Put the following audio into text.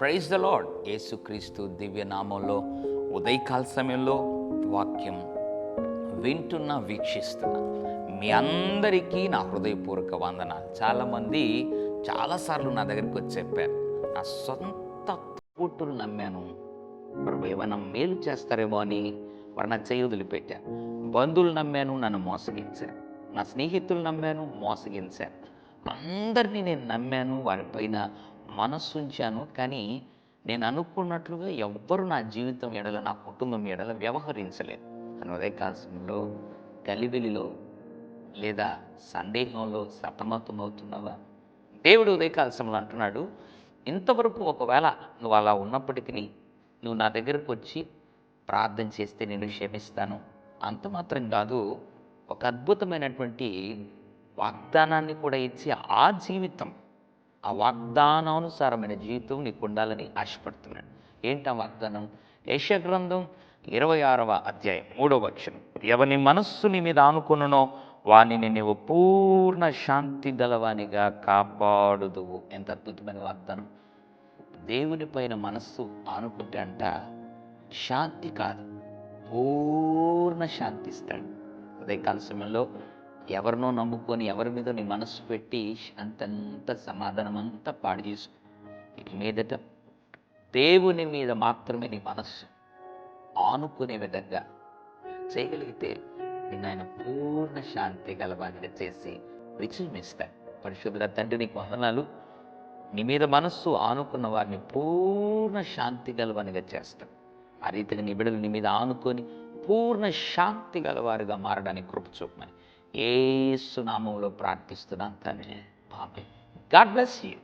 Praise the lord యేసుక్రీస్తు దివ్య నామంలో ఉదయకాల సమయంలో వాక్యం వింటున్న వీక్షిస్తున్న. మీ అందరికీ నా హృదయపూర్వక వందనాలు. చాలామంది చాలాసార్లు నా దగ్గరికి వచ్చి చెప్పారు నా సొంత కూతురు నమ్మాను. ప్రభు ఏమైనా మేలు చేస్తారేమో అని వారు నా చేయి వదిలిపెట్టారు బంధువులు నమ్మాను నన్ను మోసగించాను నా స్నేహితులు నమ్మాను మోసగించాను అందరినీ నేను నమ్మాను వారిపైన మనస్సు ఉంచాను. కానీ నేను అనుకున్నట్లుగా ఎవ్వరు నా జీవితం ఎడల నా కుటుంబం ఎడల వ్యవహరించలేదు. అని ఉదయకాలంలో గలిబిలిలో లేదా సందేహంలో సతమతమవుతున్నావా? దేవుడు ఉదయకాలశంలో అంటున్నాడు ఇంతవరకు ఒకవేళ నువ్వు అలా ఉన్నప్పటికీ నువ్వు నా దగ్గరకు వచ్చి ప్రార్థన చేస్తే నేను క్షమిస్తాను. అంత మాత్రం కాదు ఒక అద్భుతమైనటువంటి వాగ్దానాన్ని కూడా ఇచ్చి ఆ జీవితం ఆ వాగ్దానానుసారమైన జీవితం నీకు ఉండాలని ఆశపడుతున్నాడు ఏంటి ఆ వాగ్దానం? యశగ్రంథం ఇరవై ఆరవ అధ్యాయం మూడవ వచనం. ఎవని మనస్సు నీ మీద ఆనుకున్ననో వానిని నీవు పూర్ణ శాంతి గలవానిగా కాపాడుదువు. ఎంత అద్భుతమైన వాగ్దానం. దేవుని పైన మనస్సు ఆనుకుంటే అంట శాంతి కాదు. పూర్ణ శాంతి ఇస్తాడు. ఉదయకాల సమయంలో ఎవరినో నమ్ముకొని ఎవరి మీద నీ మనస్సు పెట్టి అంతంత సమాధానం అంతా పాడు చేసు. ఇక మీదట దేవుని మీద మాత్రమే నీ మనస్సు ఆనుకునే విధంగా చేయగలిగితే నిన్ను ఆయన పూర్ణ శాంతి గలవాన్ని చేసి విజృంభిస్తాడు. పరిశుభ్ర తండ్రి నీకు వందనాలు. నీ మీద మనస్సు ఆనుకున్న వారిని పూర్ణ శాంతి గలవనిగా చేస్తాడు. ఆ రీతిగా నీ బిడ్డలు నీ మీద ఆనుకొని పూర్ణ శాంతి గలవారుగా మారడానికి కృప చూపమని ఏ సునామంలో ప్రార్థిస్తున్నాను పాపే గాడ్ బ్లెస్ యూ.